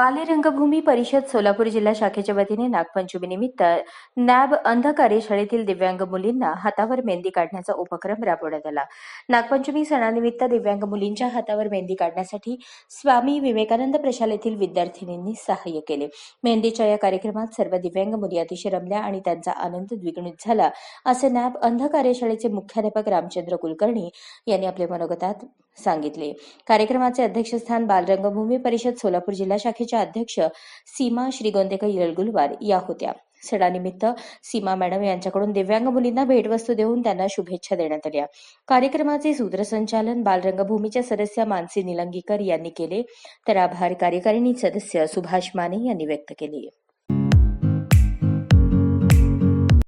काले रंगभूमी परिषद सोलापूर जिल्हा शाखेच्या वतीने नागपंचमीनिमित्त नॅब अंध कार्यशाळेतील दिव्यांग मुलींना हातावर मेहंदी काढण्याचा उपक्रम राबवण्यात आला. नागपंचमी सणानिमित्त दिव्यांग मुलींच्या हातावर मेहंदी काढण्यासाठी स्वामी विवेकानंद प्रशालेतील विद्यार्थिनींनी सहाय्य केले. मेहंदीच्या या कार्यक्रमात सर्व दिव्यांग मुली अतिशय रमल्या आणि त्यांचा आनंद द्विगुणित झाला असे नॅब अंध कार्यशाळेचे मुख्याध्यापक रामचंद्र कुलकर्णी यांनी आपल्या मनोगतात सांगितले. कार्यक्रमाचे अध्यक्षस्थान बालरंगभूमी परिषद सोलापूर जिल्हा शाखेच्या अध्यक्ष सीमा श्रीगोंदेकर येळगुलवार या होत्या. सणानिमित्त सीमा मॅडम यांच्याकडून दिव्यांग मुलींना भेटवस्तू देऊन त्यांना शुभेच्छा देण्यात आल्या. कार्यक्रमाचे सूत्रसंचालन बालरंगभूमीच्या सदस्य मानसी निलंगीकर यांनी केले. तर आभार कार्यकारिणी सदस्य सुभाष माने यांनी व्यक्त केले.